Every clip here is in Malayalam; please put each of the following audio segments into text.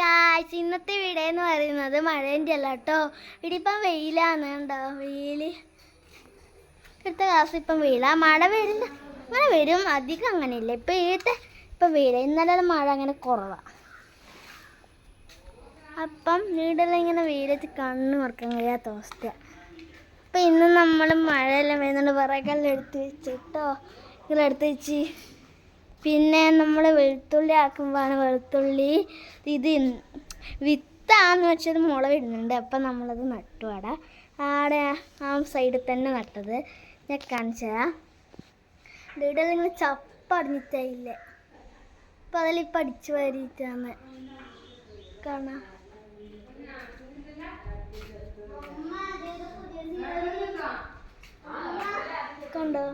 ഗായ്സ് ഇന്നത്തെ വീഡിയോ എന്ന് പറയുന്നത് മഴേന്റെ അല്ല കേട്ടോ ഇവിടെ ഇപ്പം വെയിലാണ് കണ്ടോ വെയിൽ. അടുത്ത ക്ലാസ് ഇപ്പം വെയിലാണ് മഴ വരില്ല മഴ വരും. അധികം അങ്ങനെയില്ല. ഇപ്പം ഇവിടുത്തെ ഇപ്പം വെയില. ഇന്നലെ മഴ അങ്ങനെ കുറവാണ് അപ്പം വീടെല്ലാം ഇങ്ങനെ വെയിലത്ത് കണ്ണ് മറക്കാൻ കഴിയാത്ത അവസ്ഥ അപ്പം ഇന്ന് നമ്മൾ മഴയെല്ലാം വരുന്നുണ്ട്. വിറകെല്ലാം എടുത്ത് വെച്ചിട്ടോ ഇങ്ങനെ എടുത്ത് വെച്ച് പിന്നെ നമ്മൾ വെളുത്തുള്ളി ആക്കുമ്പോഴാണ് വെളുത്തുള്ളി ഇത് വിത്താന്ന് വെച്ചത് മുള വരുന്നുണ്ട് അപ്പം നമ്മളത് നട്ടു അവിടെ ആടെ ആ സൈഡിൽ തന്നെ നട്ടത്. ഞാൻ കാണിച്ചതാ ഇവിടെ നിങ്ങൾ ചപ്പടിഞ്ഞിട്ടില്ലേ അപ്പം അതിൽ അടിച്ചു വരിയിട്ടാണ്. കാണാം. കണ്ടോ?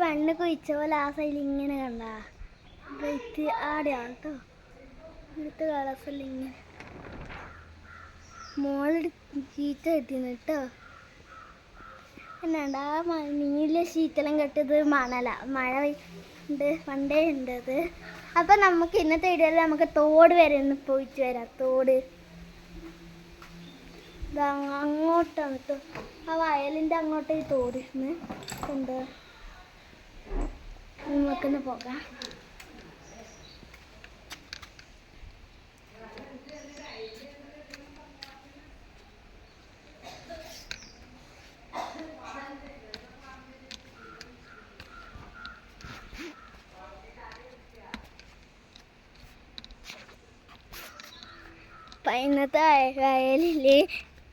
വണ്ണ് കുഴിച്ച പോലെ ആ സൈഡിൽ ഇങ്ങനെ കണ്ട. ആടെയാണ് കേട്ടോ ഇവിടുത്തെ കളർഫുൾ ഇങ്ങനെ. മോളിൽ ചീറ്റ കിട്ടിയെന്ന് കേട്ടോ എന്നാണ്ട് ആ നീല ശീറ്റലം കെട്ടിയത് മണല. മഴ ഉണ്ട് പണ്ടേ ഉണ്ട് അത്. അപ്പം നമുക്ക് ഇന്നത്തെ വീഡിയോയിൽ നമുക്ക് തോട് വരെ ഒന്ന് പോയിട്ട് വരാം. തോട്. അങ്ങോട്ടാണ് കേട്ടോ ആ വയലിന്റെ അങ്ങോട്ടേ ഈ തോടിന്ന് ഉണ്ട് നമുക്കൊന്ന് പോകാം. ഇന്നത്തെ വയ-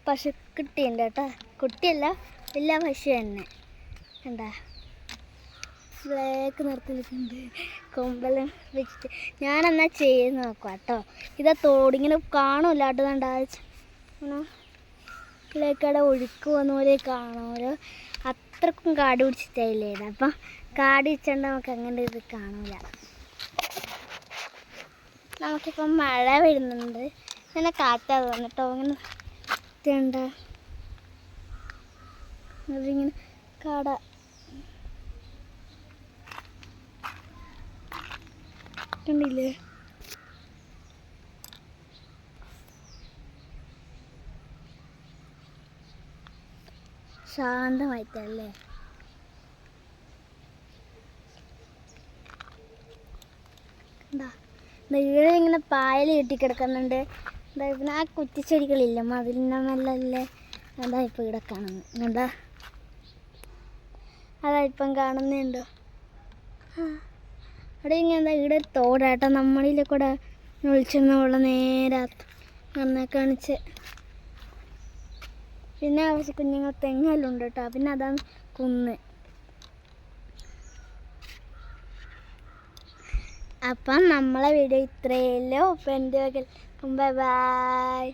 പശുക്കുട്ടിയുണ്ട് കേട്ടോ. കുട്ടിയല്ല എല്ലാ പശു തന്നെ. കണ്ടാ? ബ്ലാക്ക് നിറത്തിലിട്ടുണ്ട് കൊമ്പെല്ലാം വെച്ചിട്ട്. എന്നാ ചെയ്ത് നോക്കാം കേട്ടോ ഇതാ തോടിങ്ങനെ കാണൂല കേട്ടോ കണ്ടാ ബ്ലാക്കടെ ഒഴുക്ക് വന്ന പോലെ കാണുമല്ലോ അത്രക്കും കാട് പിടിച്ചിട്ടായില്ലേ അപ്പം കാട് വെച്ചോണ്ട് നമുക്ക് അങ്ങനെ ഇത് കാണൂല. നമുക്കിപ്പം മഴ വരുന്നുണ്ട്. ഇങ്ങനെ കാറ്റാ തോന്നിട്ടോ ഇങ്ങനെ ഇതുണ്ട്. അതിങ്ങനെ കാട കണ്ടില്ലേ ശാന്തമായിട്ടല്ലേ? ഇവിടെ ഇങ്ങനെ പായൽ കെട്ടി കിടക്കുന്നുണ്ട്. എന്താ പിന്നെ ആ കുറ്റിച്ചെടികളില്ല മതിലിന്റെ എന്താ ഇപ്പം ഇവിടെ കാണുന്നത്. എന്താ അതാ ഇപ്പം കാണുന്നുണ്ടോ ആ. അവിടെ ഇങ്ങനെ ഇവിടെ തോടാട്ടോ? നമ്മളിൽ കൂടെ ഒളിച്ചെന്ന ഉള്ള നേരെ നന്നാ കാണിച്ച്. പിന്നെ ആവശ്യം കുഞ്ഞുങ്ങൾ തെങ്ങെല്ലാം ഉണ്ട് കേട്ടോ. പിന്നെ അതാണ് കുന്ന്. അപ്പം നമ്മളെ വീഡിയോ ഇത്രയല്ലോ അപ്പം എന്റെ ബൈ ബൈ.